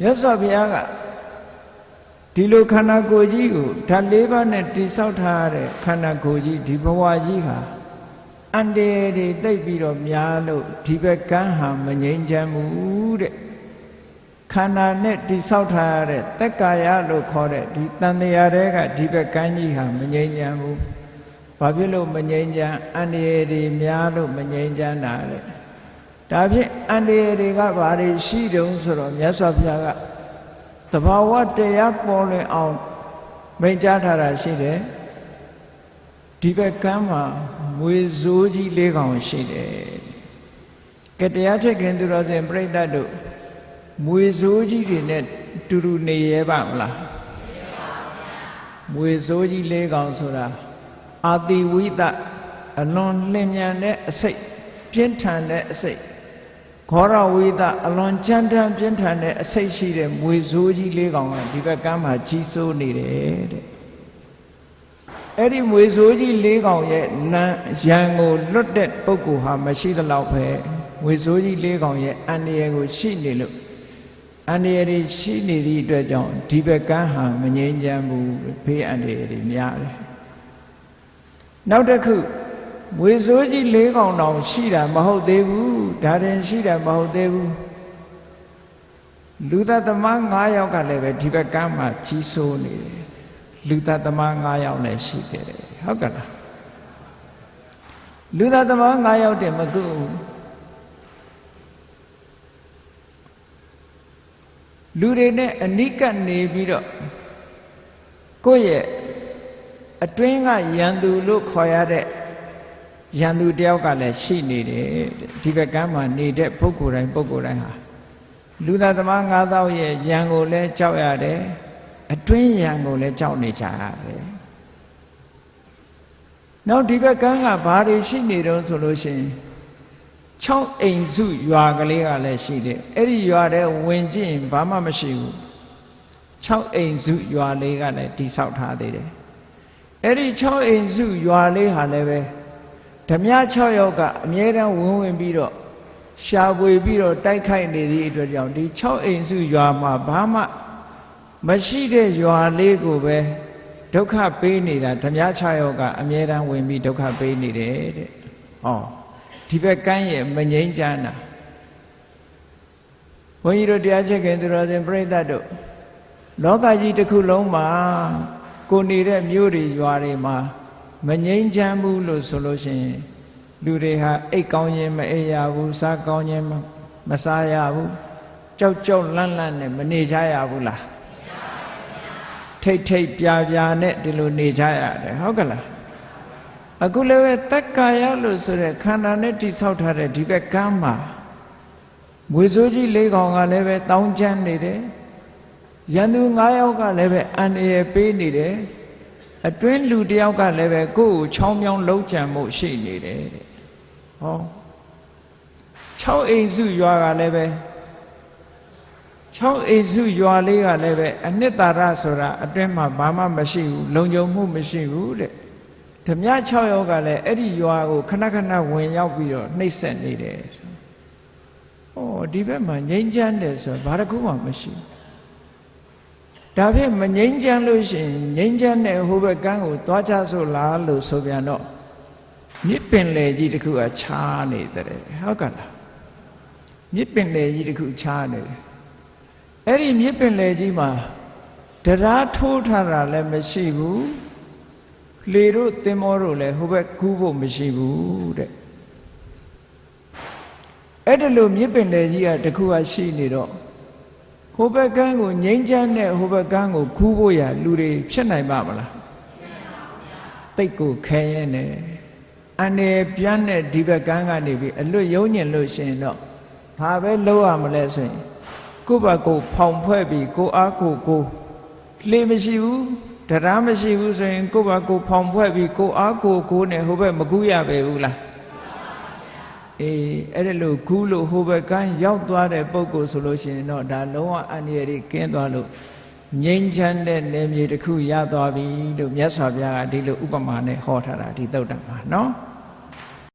မြတ်စွာဘုရားကဒီလိုခန္ဓာကိုယ်ကြီးကိုဓာတ်၄ပါးနဲ့တိဆောက်ထားတဲ့ခန္ဓာကိုယ်ကြီးဒီဘဝကြီးဟာအန္တရာယ်တွေတိတ်ပြီးတော့များလို့ဒီဘက်ကန်းဟာမငြိမ်းချမ်းဘူးတဲ့ခန္ဓာနဲ့တိဆောက်ထားရတဲ့သက်ကာယလို့ခေါ်တဲ့ဒီတန်တရားတွေကဒီဘက်ကန်းကြီးဟာမငြိမ်းချမ်းဘူးဘာဖြစ်လို့မငြိမ်းချမ်းအန္တရာယ်တွေများလို့မငြိမ်းချမ်းတာတဲ့ ဒါဖြင့်အန္တရာယ်တွေကဘာတွေရှိတုံးဆိုတော့မြတ်စွာဘုရားကတဘာဝတရားပေါ်လွင်အောင်မိန့်ကြားထားတာရှိတယ်ဒီဘက်ကမ်းမှာမွေစိုးကြီးလေးကောင်ရှိတယ်ကတရားချက်ခင်သူတော်စင်ပြိဿတ်တို့မွေစိုးကြီးတွေနဲ့တူတူနေရဲပါမလားမွေစိုးကြီးလေးကောင်ဆိုတာအာတိဝိတအလွန်လင်မြန်တဲ့အစိတ်ပြင်းထန်တဲ့အစိတ် ခောရဝိသအလွန်ကြမ်းတမ်းပြင်းထန်တဲ့အစိတ်ရှိတဲ့မွေစိုးကြီးလေးကောင်ကဒီဘက်ကမ်းမှာကြီးစိုးနေတယ်တဲ့အဲ့ဒီမွေစိုးကြီးလေးကောင်ရဲ့နံရံကိုလွတ်တဲ့ပုဂ္ဂိုလ်ဟာမရှိသလောက်ပဲမွေစိုးကြီးလေးကောင်ရဲ့အန္တရာယ်ကိုရှိနေလို့အန္တရာယ်တွေရှိနေသည့်အတွက်ကြောင့်ဒီဘက်ကမ်းဟာမငြိမ်းချမ်းဘူးဘေးအန္တရာယ်တွေများတယ်နောက်တစ်ခု မွေစိုးကြီး၄កောင်တောင်ရှိတာမဟုတ်သေးဘူးဒါရင်ရှိတာမဟုတ်သေးဘူးလူသတ္တမ9ယောက်ကလည်းပဲဒီဘက်ကမ်းမှာကြီးစိုးနေတယ်လူသတ္တမ9ယောက်လည်းရှိတယ်ဟုတ်ကဲ့လားလူသတ္တမ9ယောက်တည်းမကုလူတွေနဲ့အနိကနေပြီးတော့ကိုယ့်ရဲ့အတွင်းကရန်သူလို့ခေါ်ရတဲ့ ရန်သူတယောက်ကလည်းရှိနေတယ်ဒီဘက်ကမ်းမှာနေတဲ့ပုဂ္ဂိုလ်တိုင်းပုဂ္ဂိုလ်တိုင်းဟာလူသားသမား၅သောရဲ့ရန်ကိုလည်းကြောက်ရတယ်အတွင်းရန်ကိုလည်းကြောက်နေကြရတယ်နောက်ဒီဘက်ကမ်းကဘာတွေရှိနေတော့ဆိုလို့ရှိရင်6အိမ်စုရွာကလေးကလည်းရှိတယ်အဲ့ဒီရွာတဲ့ဝင်ကြည့်ရင်ဘာမှမရှိဘူး6အိမ်စုရွာလေးကလည်းတိဆောက်ထားသေးတယ်အဲ့ဒီ6အိမ်စုရွာလေးဟာလည်းပဲ ဓမြ6ယောက်ကအမြဲတမ်းဝင်ဝင်ပြီးတော့ရှာဖွေပြီးတော့တိုက်ခိုက်နေသည့်အတွက်ကြောင့်ဒီ6အိမ်စုရွာမှာဘာမှမရှိတဲ့ရွာလေးကိုပဲဒုက္ခပေးနေတာဓမြ6ယောက်ကအမြဲတမ်းဝင်ပြီးဒုက္ခပေးနေတယ်တဲ့ဟောဒီဘက်ကမ်းရဲ့မငိမ့်ချမ်းတာဘုန်းကြီးတို့တရားချက်ခင်သူတော်စင်ပြိဿတ်တို့လောကကြီးတစ်ခုလုံးမှာကိုနေတဲ့မြို့တွေရွာတွေမှာ မငြိမ်းချမ်းဘူးလို့ဆိုလို့ရှိရင်လူတွေဟာအိတ်ကောင်းခြင်းမအိပ်ရဘူးစားကောင်းခြင်းမစားရဘူးကြောက်ကြောက်လန့်လန့်နဲ့မနေကြရဘူးလားထိတ်ထိတ်ပြာပြာနဲ့ဒီလိုနေကြရတယ်ဟုတ်ကလားအခုလည်းပဲတက္ကာယလို့ဆိုတဲ့ခန္ဓာနဲ့တိဆောက်ထားတဲ့ဒီဘက်ကမ်းမှာမွေစိုးကြီးလေးကောင်ကလည်းပဲတောင်းချမ်းနေတယ်ရန်သူ9ယောက်ကလည်းပဲအန္တရာယ်ပေးနေတယ် အတွင်းလူတယောက်ကလည်းပဲကိုယ့်ကိုချောင်းမြောင်းလုံးကြံမှုရှိနေတယ်တဲ့ဟော6အိမ်စုရွာကလည်းပဲ6အိမ်စုရွာလေးကလည်းပဲအနှစ်သာရဆိုတာအတွင်းမှာဘာမှမရှိဘူးလုံခြုံမှုမရှိဘူးတဲ့ဓမြ6ယောက်ကလည်းအဲ့ဒီရွာကိုခဏခဏဝင်ရောက်ပြီးတော့နှိပ်စက်နေတယ်။ဩဒီဘက်မှာငြိမ်းချမ်းတယ်ဆိုဘာတစ်ခုမှမရှိဘူး ဒါဖြင့်မငြိမ်းချမ်းလို့ရှိရင်ငြိမ်းချမ်းတဲ့ဟိုဘက်ကန်းကိုသွားကြစို့လားလို့ဆိုပြန်တော့မြစ်ပင်လေကြီးတစ်ခုကခြားနေတယ်ဟုတ်ကလားမြစ်ပင်လေကြီးတစ်ခုခြားနေတယ်အဲ့ဒီမြစ်ပင်လေကြီးမှာတရားထိုးထားတာလည်းမရှိဘူးလေတို့သင်္ဘောတို့လည်းဟိုဘက်ကူးဖို့မရှိဘူးတဲ့အဲ့ဒါလို့မြစ်ပင်လေကြီးကတခုကရှိနေတော့ ဟိုဘက်ကန်းကိုငိမ့်ချမ်းတဲ့ဟိုဘက်ကန်းကိုခူးဖို့ရလူတွေဖြစ်နိုင်ပါမလားတိတ်ကိုခဲရဲနေအန်နေပြန်းတဲ့ဒီဘက်ကန်းကနေပြီးအလွတ်ယုံညင်လို့ရှင်တော့ဘာပဲလုပ်ရမလဲဆိုရင်ကိုယ့်ဘက်ကိုဖောင်ဖွဲ့ပြီးကိုအားကိုကိုလေမရှိဘူးတရားမရှိဘူးဆိုရင်ကိုယ့်ဘက်ကိုဖောင်ဖွဲ့ပြီးကိုအားကိုကိုနဲ့ဟိုဘက်မကူးရပဲဘူးလား အေးအဲ့ဒါလို့ကူးလို့ဟိုဘက်ကန်းရောက်သွားတဲ့ပုံကိုဆိုလို့ရှိရင်တော့ဒါလုံးဝအန္တရာယ်ကြီးကင်းသွားလို့ငြိမ်းချမ်းတဲ့နေမြေတစ်ခုရသွားပြီလို့မြတ်စွာဘုရားကဒီလိုဥပမာနဲ့ဟောထားတာဒီသုတ်တံမှာနော်